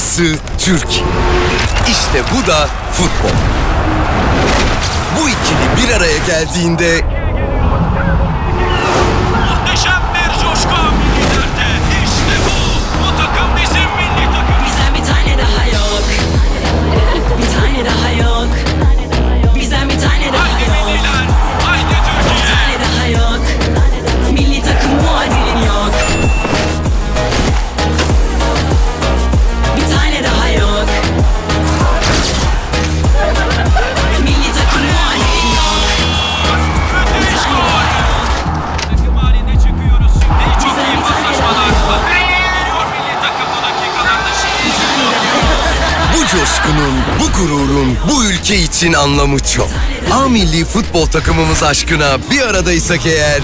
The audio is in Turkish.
Burası Türkiye. İşte bu da futbol. Bu ikili bir araya geldiğinde coşkunun, bu gururun, bu ülke için anlamı çok. A milli futbol takımımız aşkına bir aradaysak eğer...